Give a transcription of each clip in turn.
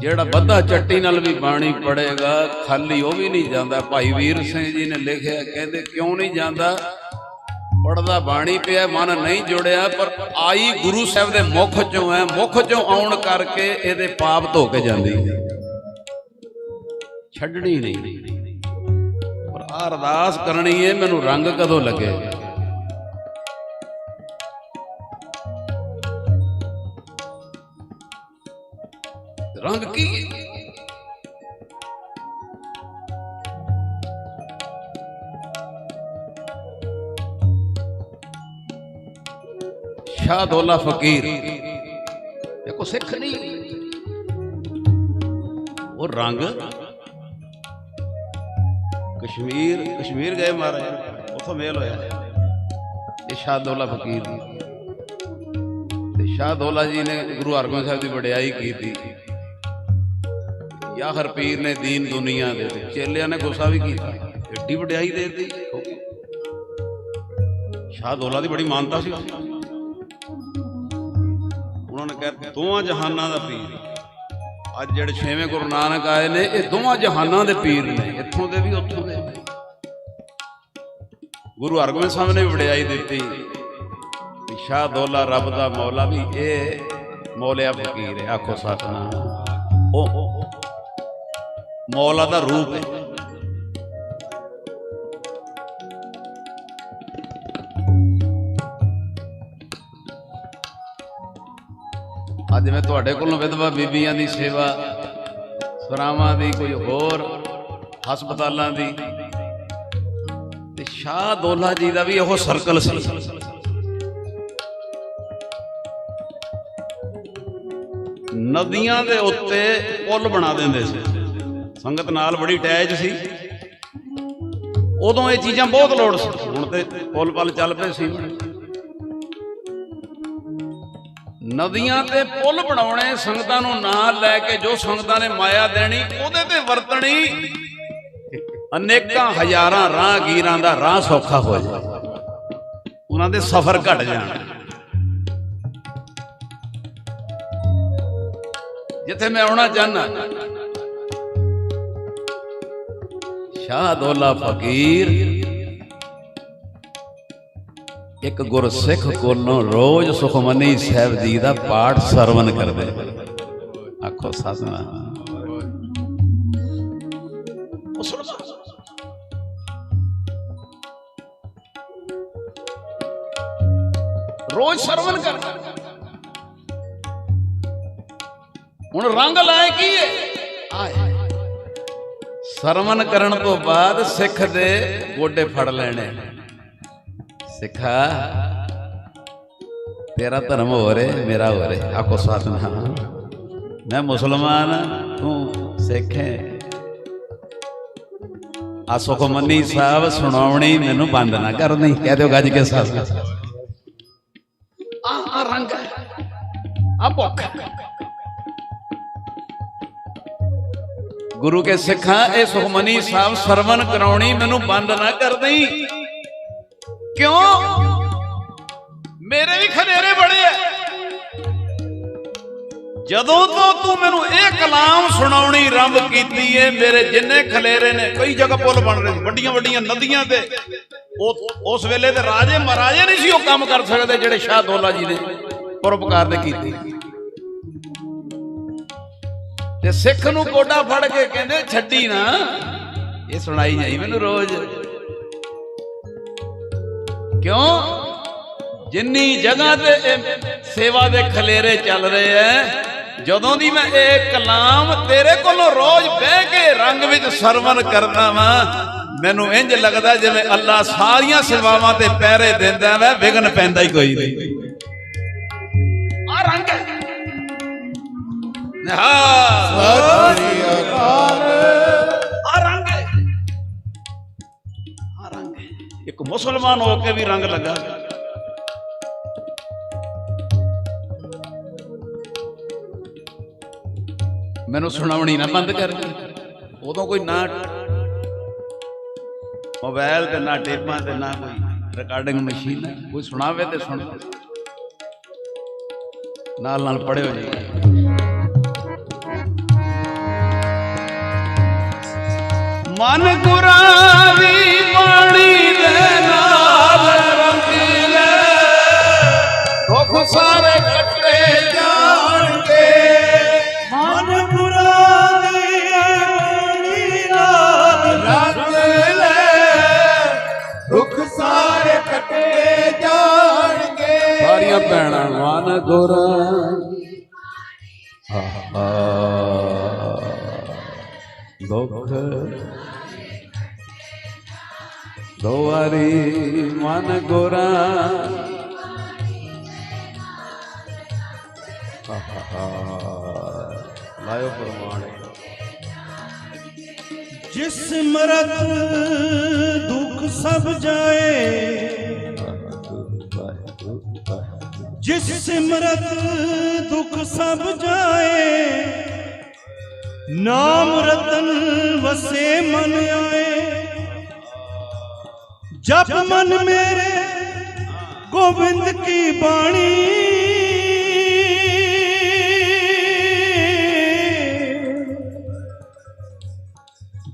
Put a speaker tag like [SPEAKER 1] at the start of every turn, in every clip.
[SPEAKER 1] ਜਿਹੜਾ ਬੱਧਾ ਚੱਟੀ ਨਾਲ ਵੀ ਬਾਣੀ ਪੜੇਗਾ, ਖਾਲੀ ਉਹ ਵੀ ਨਹੀਂ ਜਾਂਦਾ। ਭਾਈ ਵੀਰ ਸਿੰਘ ਜੀ ਨੇ ਲਿਖਿਆ, ਕਹਿੰਦੇ ਕਿਉਂ ਨਹੀਂ ਜਾਂਦਾ? ਪੜਦਾ ਬਾਣੀ ਪਿਆ, ਮਨ ਨਹੀਂ ਜੁੜਿਆ, ਪਰ ਆਈ ਗੁਰੂ ਸਾਹਿਬ ਦੇ ਮੁਖ ਚੋਂ ਹੈ, ਮੁਖ ਚੋਂ ਆਉਣ ਕਰਕੇ ਇਹਦੇ ਪਾਪ ਧੋ ਕੇ ਜਾਂਦੀ ਛੱਡਣੀ ਨਹੀਂ। ਪਰ ਅਰਦਾਸ ਕਰਨੀ ਹੈ ਮੈਨੂੰ ਰੰਗ ਕਦੋਂ ਲੱਗੇਗਾ ਰੰਗ ਕੀ ਹੈ? ਸ਼ਾਹ ਦੌਲਾ ਫਕੀਰ। ਦੇਖੋ, ਸਿੱਖ ਨਹੀਂ। ਉਹ ਰੰਗ ਕਸ਼ਮੀਰ ਕਸ਼ਮੀਰ ਗਏ ਮਹਾਰਾਜ। ਉਥੋਂ ਮੇਲ ਹੋਇਆ। ਇਹ ਸ਼ਾਹ ਦੌਲਾ ਫਕੀਰ ਦੀ ਤੇ ਸ਼ਾਹ ਦੌਲਾ ਜੀ ਨੇ ਗੁਰੂ ਹਰਗੋਬਿੰਦ ਸਾਹਿਬ ਦੀ ਵਡਿਆਈ ਕੀਤੀ। ਯਾਹਰ ਪੀਰ ਨੇ ਦੀਨ ਦੁਨੀਆ ਦੇ ਤੇ ਚੇਲਿਆਂ ਨੇ ਗੁੱਸਾ ਵੀ ਕੀਤਾ। ਏਡੀ ਵਡਿਆਈ ਦੇ ਦਿੱਤੀ। ਸ਼ਾਹ ਦੌਲਾ ਦੀ ਬੜੀ ਮਾਨਤਾ ਸੀ। ਉਹਨਾਂ ਨੇ ਕਿਹਾ, ਦੋਵਾਂ ਜਹਾਨਾਂ ਦਾ ਪੀਰ ਅੱਜ ਜਿਹੜੇ ਛੇਵੇਂ ਗੁਰੂ ਨਾਨਕ ਆਏ ਨੇ, ਇਹ ਦੋਵਾਂ ਜਹਾਨਾਂ ਦੇ ਪੀਰ ਨੇ। ਇੱਥੋਂ ਦੇ ਵੀ, ਉੱਥੋਂ ਦੇ ਗੁਰੂ ਹਰਗੋਬਿੰਦ ਸਾਹਿਬ ਨੇ ਵੀ ਵਡਿਆਈ ਦਿੱਤੀ। ਵੀ ਸ਼ਾਹ ਦੋਲਾ ਰੱਬ ਦਾ ਮੌਲਾ ਵੀ, ਇਹ ਮੌਲਿਆ ਫਕੀਰ ਹੈ। ਆਖੋ ਸਤਨਾਮ। ਉਹ ਮੌਲਾ ਦਾ ਰੂਪ ਹੈ। ਅੱਜ ਮੈਂ ਤੁਹਾਡੇ ਕੋਲੋਂ ਵਿਧਵਾ ਬੀਬੀਆਂ ਦੀ ਸੇਵਾ, ਸਰਾਵਾਂ ਦੀ, ਕੋਈ ਹੋਰ, ਹਸਪਤਾਲਾਂ ਦੀ। ਤੇ ਸ਼ਾਹ ਦੋਲਾ ਜੀ ਦਾ ਵੀ ਉਹ ਸਰਕਲ ਸੀ। ਨਦੀਆਂ ਦੇ ਉੱਤੇ ਪੁਲ ਬਣਾ ਦਿੰਦੇ ਸੀ। ਸੰਗਤ ਨਾਲ ਬੜੀ ਅਟੈਚ ਸੀ। ਉਦੋਂ ਇਹ ਚੀਜ਼ਾਂ ਬਹੁਤ ਲੋੜ ਸੀ। ਹੁਣ ਤੇ ਪੁਲ ਪਲ ਚੱਲ ਪਏ ਸੀ। ਨਦੀਆਂ ਤੇ ਪੁਲ ਬਣਾਉਣੇ ਸੰਗਤਾਂ ਨੂੰ ਨਾਲ ਲੈ ਕੇ ਜੋ ਸੰਗਤਾਂ ਨੇ ਮਾਇਆ ਦੇਣੀ, ਉਹਦੇ ਤੇ ਵਰਤਣੀ। ਅਨੇਕਾਂ ਹਜ਼ਾਰਾਂ ਰਾਹਗੀਰਾਂ ਦਾ ਰਾਹ ਸੌਖਾ ਹੋ ਜਾਏ ਉਹਨਾਂ ਦੇ ਸਫ਼ਰ ਘਟ ਜਾਣ। ਜਿੱਥੇ ਮੈਂ ਆਉਣਾ ਚਾਹਨਾ ਸ਼ਾਹ ਦੋਲਾ ਫਕੀਰ। ਇੱਕ ਗੁਰਸਿੱਖ ਕੋਲੋਂ ਰੋਜ਼ ਸੁਖਮਨੀ ਸਾਹਿਬ ਜੀ ਦਾ ਪਾਠ ਸਰਵਨ ਕਰਦੇ। ਆਖੋ ਸਾਧਨਾ ਰੋਜ਼ ਸਰਵਨ ਕਰ। ਹੁਣ ਰੰਗ ਲਾਏ ਕੀ ਹੈ ਆਏ। ਸਰਵਨ ਕਰਨ ਤੋਂ ਬਾਅਦ ਸਿੱਖ ਦੇ ਗੋਡੇ ਫੜ ਲੈਣੇ। ਸਿੱਖਾ, ਤੇਰਾ ਧਰਮ ਹੋ ਰੇ ਮੇਰਾ ਹੋ ਰੇ ਆਕੋ ਸਤਨਾਮ ਮੈਂ ਮੁਸਲਮਾਨ, ਤੂੰ ਸਿੱਖ ਹੈ। ਆ ਸੁਖਮਨੀ ਸਾਹਿਬ, ਸੁਣਾਉਣੀ ਮੈਨੂੰ ਬੰਦ ਨਾ ਕਰਨੀ ਕਹਿ ਦਿਓ ਗੱਜ ਕੇ ਸਾਥ ਆ ਆ ਰੰਗ ਆ ਭੁੱਖ ਗੁਰੂ ਕੇ ਸਿੱਖਾਂ ਇਹ ਸੁਖਮਨੀ ਸਾਹਿਬ ਸਰਵਨ ਕਰਾਉਣੀ ਮੈਨੂੰ ਬੰਦ ਨਾ ਕਰ ਦੇਈ। ਕਿਉਂ? ਮੇਰੇ ਵੀ ਖਨੇਰੇ ਬੜੇ ਐ। ਜਦੋਂ ਤੋਂ ਤੂੰ ਮੈਨੂੰ ਇਹ ਕਲਾਮ ਸੁਣਾਉਣੀ ਆਰੰਭ ਕੀਤੀ ਏ, ਮੇਰੇ ਜਿੰਨੇ ਖਲੇਰੇ ਨੇ, ਕਈ ਜਗ੍ਹਾ ਪੁੱਲ ਬਣ ਰਹੇ ਵੱਡੀਆਂ ਵੱਡੀਆਂ ਨਦੀਆਂ ਤੇ। ਉਹ ਉਸ ਵੇਲੇ ਤੇ ਰਾਜੇ ਮਹਾਰਾਜੇ ਨਹੀਂ ਸੀ ਉਹ ਕੰਮ ਕਰ ਸਕਦੇ ਜਿਹੜੇ ਸ਼ਾਹ ਦੌਲਾ ਜੀ ਨੇ ਪਰਉਪਕਾਰ ਨੇ ਕੀਤੀ। ਤੇ ਸਿੱਖ ਨੂੰ ਕੋਡਾ ਫੜ ਕੇ ਕਹਿੰਦੇ, ਛੱਡੀ ਨਾ। ਇਹ ਸੁਣਾਈ ਜਾਈ ਮੈਨੂੰ ਰੋਜ਼। ਕਿਉਂ? ਜਿੰਨੀ ਜਗ੍ਹਾ ਤੇ ਸੇਵਾ ਦੇ ਖਲੇਰੇ ਚੱਲ ਰਹੇ ਐ, ਜਦੋਂ ਦੀ ਮੈਂ ਇਹ ਕਲਾਮ ਤੇਰੇ ਕੋਲੋਂ ਰੋਜ਼ ਬਹਿ ਕੇ ਰੰਗ ਵਿੱਚ ਸਰਵਨ ਕਰਦਾ ਵਾਂ, ਮੈਨੂੰ ਇੰਜ ਲੱਗਦਾ ਜਿਵੇਂ ਅੱਲਾ ਸਾਰੀਆਂ ਸੇਵਾਵਾਂ ਤੇ ਪਹਿਰੇ ਦਿੰਦਾ ਵੈ ਵਿਗਨ ਪੈਂਦਾ ਹੀ ਕੋਈ ਨਹੀਂ। ਆ ਰੰਗ ਹੈ। ਹਾਂ ਆ ਰੰਗ ਹੈ ਆ ਰੰਗ ਹੈ ਇੱਕ ਮੁਸਲਮਾਨ ਹੋ ਕੇ ਵੀ ਰੰਗ ਲੱਗਾ। ਮੈਨੂੰ ਸੁਣਾਉਣੀ ਨਾ ਬੰਦ ਕਰ। ਉਦੋਂ ਕੋਈ ਨਾ ਮੋਬਾਈਲ ਤੇ ਨਾ ਟੇਪਾਂ ਤੇ ਨਾ ਕੋਈ ਰਿਕਾਰਡਿੰਗ ਮਸ਼ੀਨ ਕੋਈ ਸੁਣਾਵੇ ਤੇ ਸੁਣ। ਨਾਲ ਨਾਲ ਪੜਿਓ ਜੀ। ਮਨ ਗੁਰਾਂ ਦੀ ਬਾਣੀ ਦੇ ਨਾਲ ਰੰਗੀਲੇ ਦੁੱਖ ਸਾਰੇ ਕੱਟੇ ਜਾਣਗੇ।
[SPEAKER 2] ਮਨ ਗੁਰਾਂ ਦੀ ਬਾਣੀ ਨਾਲ
[SPEAKER 3] ਰੰਗ ਲੈ। ਦੁੱਖ ਸਾਰੇ ਕੱਟੇ ਜਾਣਗੇ।
[SPEAKER 1] ਸਾਰੀਆਂ ਭੈਣਾਂ ਮਨ ਗੁਰਾਂ ਆਹਾ ਦੁੱਖ ਦੋਵਾਰੀ ਮਨ ਗੁਰਾਂ। ਲਾਇਓ ਪਰਮਾਣੇ
[SPEAKER 2] ਜਿਸ ਮਰਤ ਦੁੱਖ ਸਭ ਜਾਏ, ਜਿਸ ਸਿਮਰਤ ਦੁੱਖ ਸਭ ਜਾਏ, ਨਾਮ ਰਤਨ ਵਸੇ ਮਨ ਆਏ। ਜਪ ਮਨ ਮੇਰੇ ਗੋਬਿੰਦ ਕੀ ਬਾਣੀ?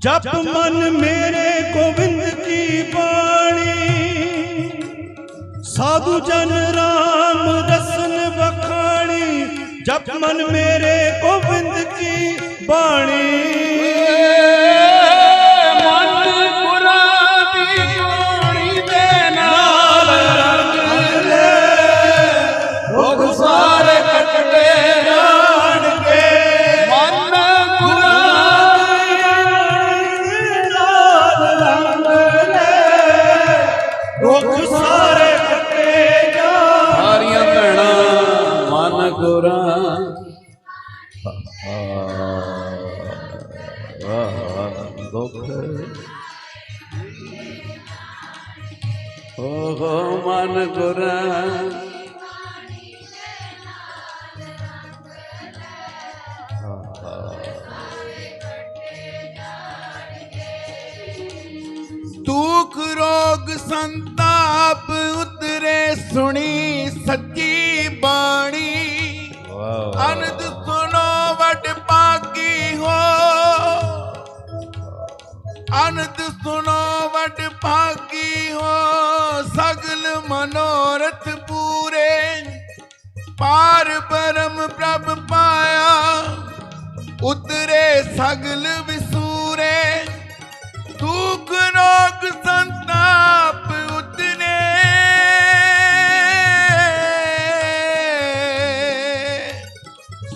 [SPEAKER 2] ਜਪ ਮਨ ਮੇਰੇ ਗੋਬਿੰਦ ਕੀ ਬਾਣੀ? ਸਾਧੂ ਜਨ ਰਾਮ ਰਸਨ ਬਖਾਣੀ ਜਪ ਮਨ ਮੇਰੇ ਗੋਬਿੰਦ ਕੀ ਬਾਣੀ?
[SPEAKER 1] ਓਹ ਮਨ ਗੁਰਾਂ।
[SPEAKER 3] ਦੁੱਖ ਰੋਗ ਸੰਤਾਪ ਉਤਰੇ ਸੁਣੀ ਸੱਚੀ ਬਾਣੀ। ਅਨੰਦ ਸੁਨੋ ਵੱਡ ਪਾਗੀ ਹੋ। ਅਨੰਦ ਸੁਨੋ ਵੱਡ ਭਾਗੀ ਹੋ ਸਗਲ ਮਨੋਰਥ ਪੂਰੇ। ਪਾਰ ਬ੍ਰਹਮ ਪ੍ਰਭ ਪਾਇਆ, ਉਤਰੇ ਸਗਲ ਵਿਸੂਰੇ। ਦੁੱਖ ਰੋਗ ਸੰਤਾਪ ਉਤਰੇ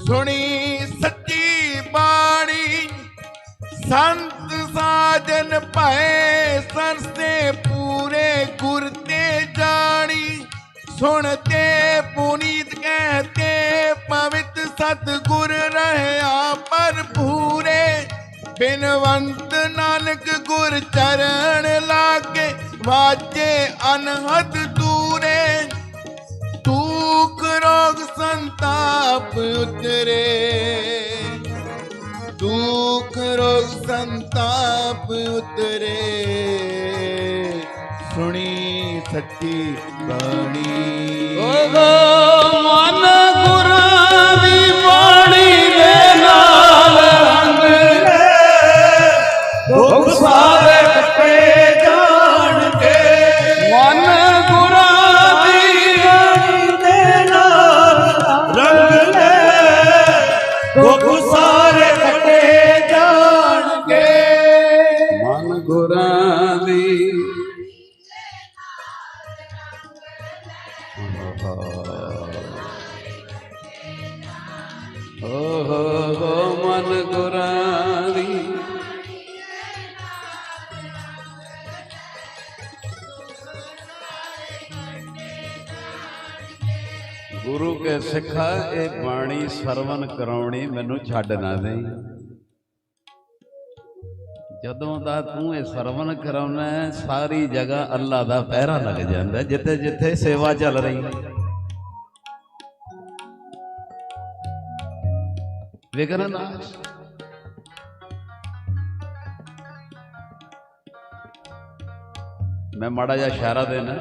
[SPEAKER 3] ਸੁਣੀ ਸੱਚੀ ਬਾਣੀ, ਸੰਤ ਸਾਜਨ ਭਏ। ਬਿਨਵੰਤ ਨਾਨਕ ਗੁਰ ਚਰਨ ਲਾਗੇ ਵਾਜੇ ਅਨਹਦ ਦੂਰੇ। ਦੁੱਖ ਰੋਗ ਸੰਤਾਪ ਉਤਰੇ ਦੁੱਖ ਰੋਗ ਸੰਤਾਪ ਉਤਰੇ ਸੁਣੀ ਸੱਚੀ ਬਾਣੀ।
[SPEAKER 1] ਓਹ ਮਨ ਕੇ ਸਿੱਖਾ, ਇਹ ਬਾਣੀ ਸਰਵਨ ਕਰਾਉਣੀ ਮੈਨੂੰ ਛੱਡ ਨਾ ਦੇਈ। ਜਦੋਂ ਦਾ ਤੂੰ ਇਹ ਸਰਵਨ ਕਰਾਉਣਾ ਸਾਰੀ ਜਗ੍ਹਾ ਅੱਲਾ ਦਾ ਪਹਿਰਾ ਲੱਗ ਜਾਂਦਾ, ਜਿੱਥੇ ਜਿੱਥੇ ਸੇਵਾ ਚੱਲ ਰਹੀ। ਹੈ ਮੈਂ ਮਾੜਾ ਜਿਹਾ ਇਸ਼ਾਰਾ ਦੇਣਾ।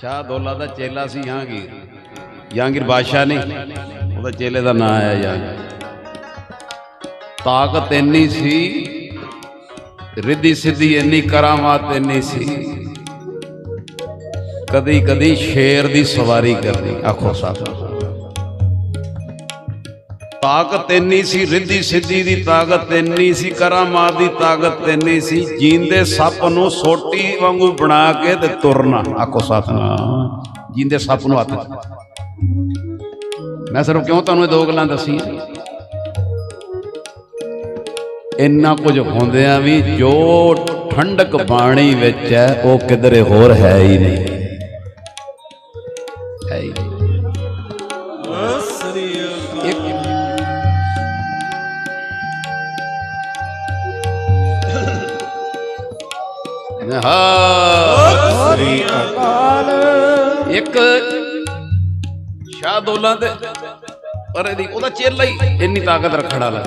[SPEAKER 1] ਸ਼ਾਹ ਦੋਲਾ ਦਾ ਚੇਲਾ ਸੀ ਜਹਾਂਗੀਰ ਜਹਾਂਗੀਰ ਬਾਦਸ਼ਾਹ ਨਹੀਂ ਉਹਦਾ ਚੇਲੇ ਦਾ ਨਾਂ ਆਇਆ ਜਹਾਂਗੀਰ। ਤਾਕਤ ਇੰਨੀ ਸੀ, ਰਿੱਧੀ ਸਿੱਧੀ ਇੰਨੀ ਕਰਾਮਾਤ ਇੰਨੀ ਸੀ। ਕਦੀ ਕਦੀ ਸ਼ੇਰ ਦੀ ਸਵਾਰੀ ਕਰਨੀ, ਆਖੋ ਸਾਥ। ਤਾਕਤ ਇੰਨੀ ਸੀ, ਰਿੱਧੀ ਸਿੱਧੀ ਦੀ ਤਾਕਤ ਇੰਨੀ ਸੀ, ਕਰਾਮਾਤ ਦੀ ਤਾਕਤ ਇੰਨੀ ਸੀ, ਜੀਂਦੇ ਸੱਪ ਨੂੰ ਸੋਟੀ ਵਾਂਗੂ ਬਣਾ ਕੇ ਤੇ ਤੁਰਨਾ, ਆਖੋ ਸਤਨਾਮ ਜੀਂਦੇ ਸੱਪ ਨੂੰ ਹੱਥ ਮੈਂ ਸਿਰਫ ਕਿਉਂ ਤੁਹਾਨੂੰ ਇਹ ਦੋ ਗੱਲਾਂ ਦੱਸੀਆਂ? ਇੰਨਾ ਕੁਝ ਹੁੰਦਿਆਂ ਵੀ ਜੋ ਠੰਡਕ ਬਾਣੀ ਵਿੱਚ ਹੈ ਉਹ ਕਿਧਰੇ ਹੋਰ ਹੈ ਹੀ ਨਹੀਂ। ਹੈ ਹੀ ਨਹੀਂ।
[SPEAKER 2] ਸ੍ਰੀ
[SPEAKER 1] ਇੱਕ ਹਾਂ
[SPEAKER 2] ਸ੍ਰੀ ਅਕਾਲ।
[SPEAKER 1] ਇੱਕ ਸ਼ਾਹਦੋਲਾ ਤੇ ਪਰ ਇਹਦੀ ਉਹਦਾ ਚੇਲਾ ਹੀ ਇੰਨੀ ਤਾਕਤ ਰੱਖਣ ਵਾਲਾ।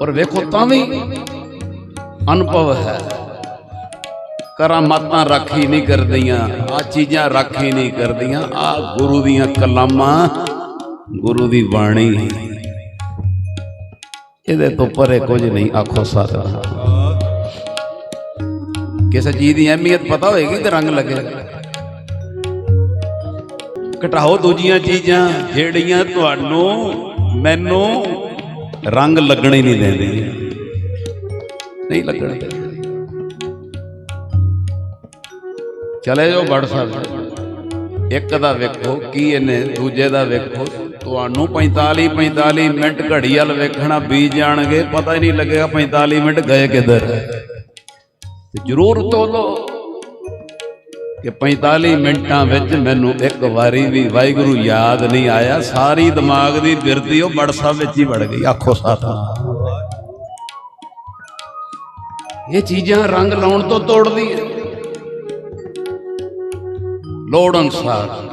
[SPEAKER 1] ਪਰ ਵੇਖੋ, ਤਾਂ ਵੀ ਅਨੁਭਵ ਹੈ। ਕਰਾਮਾਤਾਂ ਰਾਖੀ ਨਹੀਂ ਕਰਦੀਆਂ ਆ ਚੀਜ਼ਾਂ ਰਾਖੀ ਨਹੀਂ ਕਰਦੀਆਂ ਆ ਗੁਰੂ ਦੀਆਂ ਕਲਾਮਾਂ, ਗੁਰੂ ਦੀ ਬਾਣੀ। ਇਹਦੇ ਤੋਂ ਪਰੇ ਕੁਝ ਨਹੀਂ ਆਖੋ ਸਤਿਨਾਮ ਕਿਸੇ ਚੀਜ਼ ਦੀ ਅਹਿਮੀਅਤ ਪਤਾ ਹੋਏਗੀ ਤੇ ਰੰਗ ਲੱਗੇਗਾ। ਘਟਾਓ ਦੂਜੀਆਂ ਚੀਜ਼ਾਂ, ਜਿਹੜੀਆਂ ਤੁਹਾਨੂੰ ਮੈਨੂੰ ਰੰਗ ਲੱਗਣੇ ਨਹੀਂ ਦਿੰਦੀਆਂ ਨਹੀਂ ਲੱਗਣ। ਚਲੇ ਜਾਓ WhatsApp ਇੱਕ ਦਾ ਵੇਖੋ, ਕੀ ਇਹਨੇ, ਦੂਜੇ ਦਾ ਵੇਖੋ। ਤੁਹਾਨੂੰ 45 45 ਮਿੰਟ ਘੜੀ ਵੱਲ ਵੇਖਣਾ ਬੀਜ ਜਾਣਗੇ। ਪਤਾ ਹੀ ਨਹੀਂ ਲੱਗੇਗਾ 45 ਮਿੰਟ ਗਏ ਕਿੱਧਰ। ਤੇ ਜ਼ਰੂਰ ਤੋਲੋ। ਕਿ 45 ਮਿੰਟਾਂ ਵਿੱਚ ਮੈਨੂੰ ਇੱਕ ਵਾਰੀ ਵੀ ਵਾਹਿਗੁਰੂ ਯਾਦ ਨਹੀਂ ਆਇਆ। ਸਾਰੀ ਦਿਮਾਗ ਦੀ ਬਿਰਤੀ ਉਹ ਬੜਸਾ ਵਿੱਚ ਹੀ ਵੜ ਗਈ। ਆਖੋ ਸਾਥਾ। ਇਹ ਚੀਜ਼ਾਂ ਰੰਗ ਲਾਉਣ ਤੋਂ ਤੋੜਦੀ ਹੈ ਲੋੜ ਅਨੁਸਾਰ।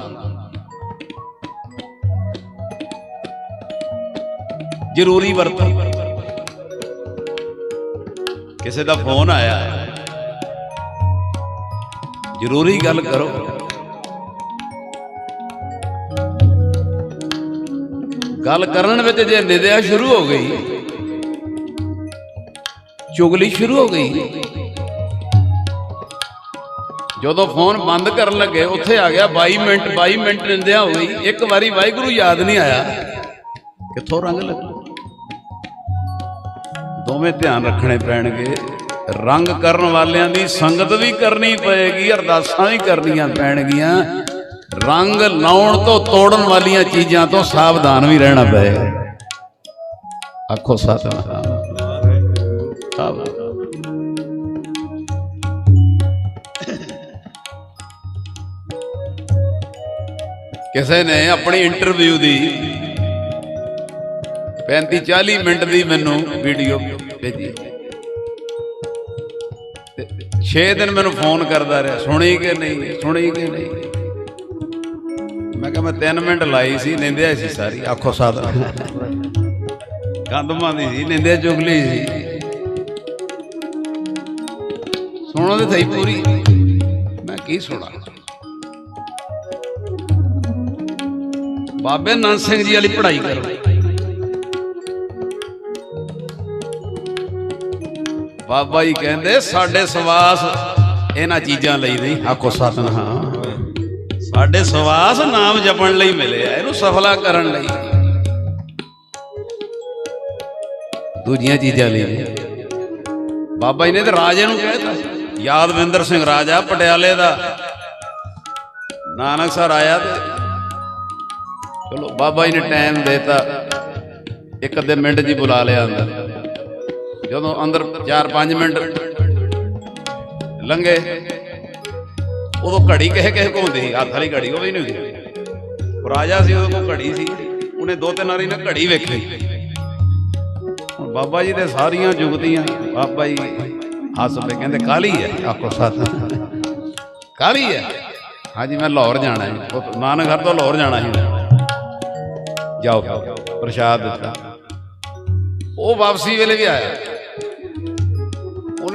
[SPEAKER 1] ਜ਼ਰੂਰੀ ਵਰਤੋਂ। ਕਿਸੇ ਦਾ ਫੋਨ ਆਇਆ। ਜ਼ਰੂਰੀ ਗੱਲ ਕਰੋ। ਗੱਲ ਕਰਨ ਵਿੱਚ ਜੇ ਨਿਦਿਆ ਸ਼ੁਰੂ ਹੋ ਗਈ ਚੁਗਲੀ ਸ਼ੁਰੂ ਹੋ ਗਈ ਜਦੋਂ ਫੋਨ ਬੰਦ ਕਰਨ ਲੱਗੇ ਉੱਥੇ ਆ ਗਿਆ 22 ਮਿੰਟ 22 ਮਿੰਟ ਨਿੰਦਿਆ ਹੋ ਗਈ। ਇੱਕ ਵਾਰੀ ਵਾਹਿਗੁਰੂ ਯਾਦ ਨਹੀਂ ਆਇਆ। ਕਿੱਥੋਂ ਰੰਗ ਲੱਗੂ? ਦੋਵੇਂ ਧਿਆਨ ਰੱਖਣੇ ਪੈਣਗੇ। ਰੰਗ ਕਰਨ ਵਾਲਿਆਂ ਦੀ ਸੰਗਤ ਵੀ ਕਰਨੀ ਪਏਗੀ, ਅਰਦਾਸਾਂ ਵੀ ਕਰਨੀਆਂ ਪੈਣਗੀਆਂ। ਰੰਗ ਲਾਉਣ ਤੋਂ ਤੋੜਨ ਵਾਲੀਆਂ ਚੀਜ਼ਾਂ ਤੋਂ ਸਾਵਧਾਨ ਵੀ ਰਹਿਣਾ ਪਏਗਾ। ਆਖੋ ਸਤਨਾਮ। ਕਿਸੇ ਨੇ ਆਪਣੀ ਇੰਟਰਵਿਊ ਦੀ 35 40 ਮਿੰਟ ਦੀ ਮੈਨੂੰ ਵੀਡੀਓ ਭੇਜੀ। 6 ਦਿਨ ਮੈਨੂੰ ਫੋਨ ਕਰਦਾ ਰਿਹਾ, ਸੁਣੀ ਕਿ ਨਹੀਂ, ਸੁਣੀ ਕਿ ਨਹੀਂ? ਮੈਂ ਕਿਹਾ ਮੈਂ 3 ਮਿੰਟ ਲਾਈ ਸੀ, ਨਿੰਦਿਆ ਸੀ ਸਾਰੀ, ਆਖੋ ਸਾਦਾ ਗੰਦਮਾਂ ਦੀ ਸੀ, ਨਿੰਦਿਆ ਚੁਗਲੀ ਸੀ। ਸੁਣੋ ਤੇ ਸਹੀ ਪੂਰੀ। ਮੈਂ ਕੀ ਸੁਣਾ? ਬਾਬੇ ਨਾਨਕ ਸਿੰਘ ਜੀ ਵਾਲੀ ਪੜ੍ਹਾਈ ਕਰੋ। ਬਾਬਾ ਜੀ ਕਹਿੰਦੇ, ਸਾਡੇ ਸਵਾਸ ਇਹਨਾਂ ਚੀਜ਼ਾਂ ਲਈ ਨਹੀਂ। ਆਖੋ ਸਤਨਾਮ। ਸਾਡੇ ਸਵਾਸ ਨਾਮ ਜਪਣ ਲਈ ਮਿਲਿਆ, ਇਹਨੂੰ ਸਫਲਾ ਕਰਨ ਲਈ। ਦੂਜੀਆਂ ਚੀਜ਼ਾਂ ਲਈ। ਬਾਬਾ ਜੀ ਨੇ ਤੇ ਰਾਜੇ ਨੂੰ ਕਹਿਤਾ ਯਾਦਵਿੰਦਰ ਸਿੰਘ ਰਾਜਾ ਪਟਿਆਲੇ ਦਾ। ਨਾਨਕ ਸਰ ਆਇਆ ਤੇ ਚਲੋ ਬਾਬਾ ਜੀ ਨੇ ਟਾਈਮ ਦੇਤਾ, ਇੱਕ ਅੱਧੇ ਮਿੰਟ ਜੀ ਬੁਲਾ ਲਿਆ ਅੰਦਰ। ਜਦੋਂ ਅੰਦਰ 4-5 ਮਿੰਟ ਲੰਘੇ ਉਦੋਂ ਘੜੀ ਕਿਸੇ ਕਿਸੇ ਹੁੰਦੀ ਸੀ ਹੱਥ ਵਾਲੀ ਘੜੀ ਉਹ ਵੀ ਨਹੀਂ ਹੁੰਦੀ ਉਹ ਰਾਜਾ ਸੀ ਉਹਦੇ ਕੋਲ ਘੜੀ ਸੀ। ਉਹਨੇ ਦੋ ਤਿੰਨ ਵਾਰੀ ਨਾ ਘੜੀ ਵੇਖੀ। ਹੁਣ ਬਾਬਾ ਜੀ ਦੇ ਸਾਰੀਆਂ ਜੁਗਤੀਆਂ ਬਾਬਾ ਜੀ ਹੱਸ ਪਏ ਕਹਿੰਦੇ ਕਾਲੀ ਹੈ? ਆਖੋ ਸੱਤ ਕਾਲੀ ਹੈ? ਹਾਂਜੀ ਮੈਂ ਲਾਹੌਰ ਜਾਣਾ ਹੈ ਉਹ ਨਾਨਕਸਰ ਤੋਂ ਲਾਹੌਰ ਜਾਣਾ ਸੀ ਜਾਓ ਪ੍ਰਸ਼ਾਦ ਦਿੱਤਾ। ਉਹ ਵਾਪਸੀ ਵੇਲੇ ਵੀ ਆਇਆ।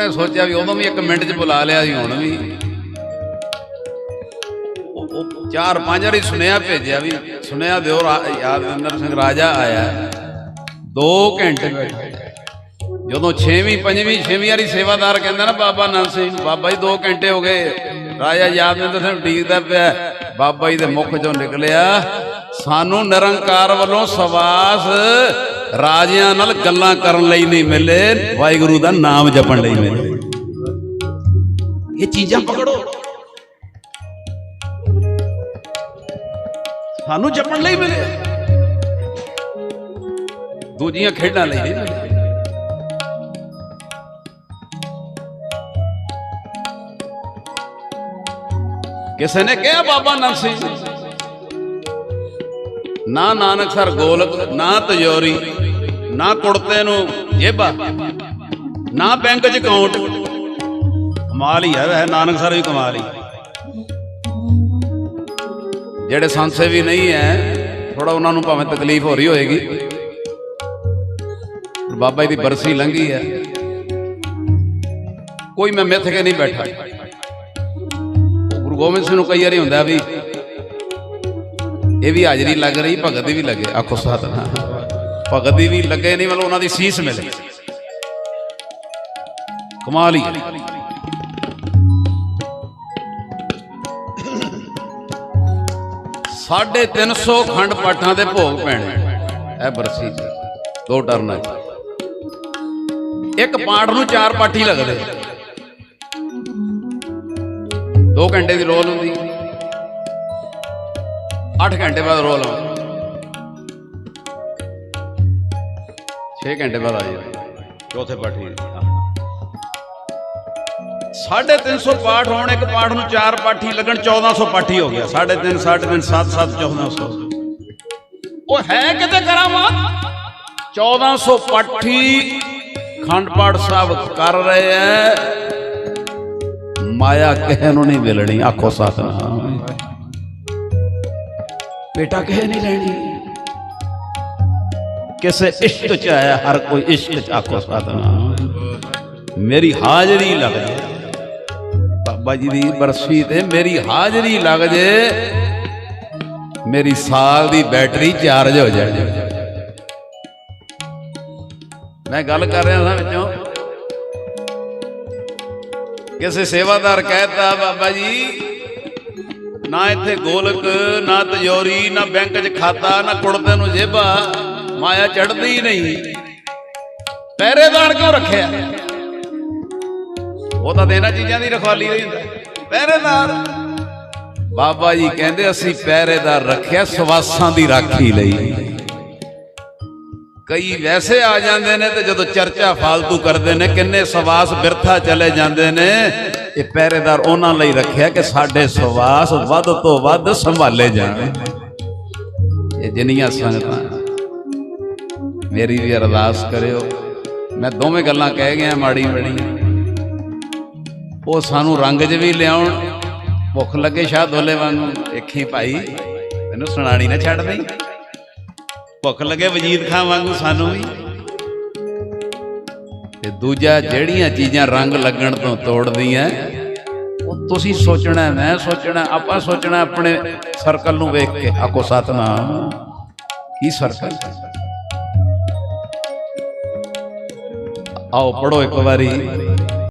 [SPEAKER 1] ਉਹਨੇ ਸੋਚਿਆ ਵੀ ਉਦੋਂ ਵੀ ਇੱਕ ਮਿੰਟ 'ਚ ਬੁਲਾ ਲਿਆ ਸੀ, ਹੁਣ ਵੀ। ਚਾਰ ਪੰਜ ਵਾਰੀ ਸੁਨੇਹਾ ਭੇਜਿਆ ਵੀ, ਸੁਨੇਹਾ ਦਿਓ ਯਾਦਵਿੰਦਰ ਸਿੰਘ ਰਾਜਾ ਆਇਆ। 2 ਘੰਟੇ। ਜਦੋਂ 6ਵੀਂ 5ਵੀਂ 6ਵੀਂ ਵਾਰੀ ਸੇਵਾਦਾਰ ਕਹਿੰਦਾ ਨਾ ਬਾਬਾ ਨੰਦ ਸਿੰਘ, ਬਾਬਾ ਜੀ 2 ਘੰਟੇ ਹੋ ਗਏ। ਰਾਜਾ ਯਾਦਵਿੰਦਰ ਸਿੰਘ ਡੀਕਦਾ ਪਿਆ। ਬਾਬਾ ਜੀ ਦੇ ਮੁਖ ਚੋਂ ਨਿਕਲਿਆ, ਸਾਨੂੰ ਨਿਰੰਕਾਰ ਵੱਲੋਂ ਸਵਾਸ ਰਾਜਿਆਂ ਨਾਲ ਗੱਲਾਂ ਕਰਨ ਲਈ ਨਹੀਂ ਮਿਲੇ, ਵਾਹਿਗੁਰੂ ਦਾ ਨਾਮ ਜਪਣ ਲਈ ਮਿਲੇ। ਇਹ ਚੀਜ਼ਾਂ ਪਕੜੋ। ਸਾਨੂੰ ਜਪਣ ਲਈ ਮਿਲੇ। ਦੂਜੀਆਂ ਖੇਡਾਂ ਲਈ ਨਹੀਂ ਮਿਲੇ। ਕਿਸੇ ਨੇ ਕਿਹਾ, ਬਾਬਾ ਨੰਦ ਸਿੰਘ ਨਾ ਨਾਨਕ ਸਰ ਗੋਲਕ, ਨਾ ਤਜੋਰੀ, ਨਾ ਕੁੜਤੇ ਨੂੰ ਜੇਬਾ, ਨਾ ਬੈਂਕ 'ਚ ਅਕਾਊਂਟ। ਕਮਾਲ ਹੀ ਹੈ ਵੈਸੇ, ਨਾਨਕ ਸਰ ਵੀ ਕਮਾਲ ਹੀ। ਜਿਹੜੇ ਸੰਸੇ ਵੀ ਨਹੀਂ ਹੈ ਥੋੜਾ ਉਹਨਾਂ ਨੂੰ ਭਾਵੇਂ ਤਕਲੀਫ ਹੋ ਰਹੀ ਹੋਏਗੀ ਬਾਬਾ ਜੀ ਦੀ ਬਰਸੀ ਲੰਘੀ ਹੈ। ਕੋਈ ਮੈਂ ਮਿੱਥ ਕੇ ਨਹੀਂ ਬੈਠਾ। ਗੁਰੂ ਗੋਬਿੰਦ ਸਿੰਘ ਨੂੰ ਕਈ ਵਾਰੀ ਹੁੰਦਾ ਵੀ ਇਹ ਵੀ ਹਾਜ਼ਰੀ ਲੱਗ ਰਹੀ, ਭਗਤ ਦੀ ਵੀ ਲੱਗੇ। ਆਖੋ ਸਤਨਾਮ ਭਗਤ ਦੀ ਵੀ ਲੱਗੇ ਨਹੀਂ, ਮਤਲਬ ਉਹਨਾਂ ਦੀ ਸੀਸ ਮਿਲੇ ਕਮਾਲ ਹੀ ਹੈ। ਸਾਢੇ 300 ਖੰਡ ਪਾਠਾਂ ਦੇ ਭੋਗ ਪੈਣੇ। ਇਹ ਬਰਸੀ ਚ ਦੋ ਟਰਨਾਂ ਇੱਕ ਪਾਠ ਨੂੰ ਚਾਰ ਪਾਠੀ ਲੱਗਦੇ। 2 ਘੰਟੇ ਦੀ ਰੋਲ ਹੁੰਦੀ। 8 ਘੰਟੇ ਬਾਅਦ ਰੋਲ ਆਉਂਦਾ 6 ਘੰਟੇ ਬਾਅਦ ਆ ਜਾਂਦਾ ਚੌਥੇ ਪਾਠੀ ਸਾਢੇ 300 ਪਾਠ ਹੋਣ ਇੱਕ ਪਾਠ ਨੂੰ ਚਾਰ ਪਾਠੀ ਲੱਗਣ 1400 ਪਾਠੀ ਹੋ ਗਿਆ। ਸਾਢੇ 3 ਸਾਢੇ 3 7 7 1400 ਉਹ ਹੈ ਕਿਤੇ ਕਰਾਮਾਤ 1400 ਪਾਠੀ ਖੰਡ ਪਾਠ ਸਾਹਿਬ ਕਰ ਰਹੇ ਐ। ਮਾਇਆ ਕਿਸੇ ਨੂੰ ਨਹੀਂ ਮਿਲਣੀ। ਆਖੋ ਸਤਨਾਮ। ਬੇਟਾ ਕਿਸੇ ਨਹੀਂ ਲੈਣੀ। ਕਿਸੇ ਇਸ਼ਕ ਚ ਆਇਆ, ਹਰ ਕੋਈ ਇਸ਼ਕ ਚ ਆਖੋ ਸਤਨਾਮ ਮੇਰੀ ਹਾਜ਼ਰੀ ਲੱਗ ਜੇ। ਬਾਬਾ ਜੀ ਦੀ ਬਰਸੀ ਤੇ ਮੇਰੀ ਹਾਜ਼ਰੀ ਲੱਗ ਜੇ। ਮੇਰੀ ਸਾਲ ਦੀ ਬੈਟਰੀ ਚਾਰਜ ਹੋ ਜਾਣੀ ਮੈਂ ਗੱਲ ਕਰ ਰਿਹਾ ਸਾਂ ਵਿੱਚੋਂ। ਕਿਸੇ ਸੇਵਾਦਾਰ ਕਹਿਤਾ ਬਾਬਾ ਜੀ ਨਾ ਇੱਥੇ ਗੋਲਕ, ਨਾ ਤਜੋਰੀ, ਨਾ ਬੈਂਕ 'ਚ ਖਾਤਾ, ਨਾ ਕੁੜਤੇ ਨੂੰ ਜੇਬਾ। ਮਾਇਆ ਚੜਦੀ ਨਹੀਂ। ਪਹਿਰੇਦਾਰ ਕਿਉਂ ਰੱਖਿਆ? ਉਹ ਤਾਂ ਦੇਣਾ ਚੀਜ਼ਾਂ ਦੀ ਰਖਵਾਲੀ ਹੋਈ ਹੁੰਦਾ। ਪਹਿਰੇਦਾਰ ਬਾਬਾ ਜੀ ਕਹਿੰਦੇ, ਅਸੀਂ ਪਹਿਰੇਦਾਰ ਰੱਖਿਆ ਸਵਾਸਾਂ ਦੀ ਰਾਖੀ ਲਈ। ਕਈ ਵੈਸੇ ਆ ਜਾਂਦੇ ਨੇ ਤੇ ਜਦੋਂ ਚਰਚਾ ਫਾਲਤੂ ਕਰਦੇ ਨੇ, ਕਿੰਨੇ ਸਵਾਸ ਬਿਰਥਾ ਚਲੇ ਜਾਂਦੇ ਨੇ। ਇਹ ਪਹਿਰੇਦਾਰ ਉਹਨਾਂ ਲਈ ਰੱਖਿਆ ਕਿ ਸਾਡੇ ਸਵਾਸ ਵੱਧ ਤੋਂ ਵੱਧ ਸੰਭਾਲੇ ਜਾਣ। ਇਹ ਜਿੰਨੀਆਂ ਸੰਗਤਾਂ ਮੇਰੀ ਵੀ ਅਰਦਾਸ ਕਰਿਓ। ਮੈਂ ਦੋਵੇਂ ਗੱਲਾਂ ਕਹਿ ਗਿਆ ਮਾੜੀ ਬੜੀ ਉਹ ਸਾਨੂੰ ਰੰਗ 'ਚ ਵੀ ਲਿਆਉਣ। ਭੁੱਖ ਲੱਗੇ ਸ਼ਾਹ ਦੋਲੇ ਵਾਂਗੂ। ਵੇਖੀ ਭਾਈ ਮੈਨੂੰ ਸੁਣਾਣੀ ਨਾ ਛੱਡ ਦੇਈ ਭੁੱਖ ਲੱਗੇ ਵਜੀਦ ਖਾਂ ਵਾਂਗੂ ਸਾਨੂੰ ਵੀ। ਤੇ ਦੂਜਾ ਜਿਹੜੀਆਂ ਚੀਜ਼ਾਂ ਰੰਗ ਲੱਗਣ ਤੋਂ ਤੋੜਦੀਆਂ, ਉਹ ਤੁਸੀਂ ਸੋਚਣਾ, ਮੈਂ ਸੋਚਣਾ, ਆਪਾਂ ਸੋਚਣਾ ਆਪਣੇ ਸਰਕਲ ਨੂੰ ਵੇਖ ਕੇ ਆਕੋ ਸਤਨਾਮ, ਕੀ ਸਰਕਲ? ਆਓ ਪੜੋ ਇੱਕ ਵਾਰੀ।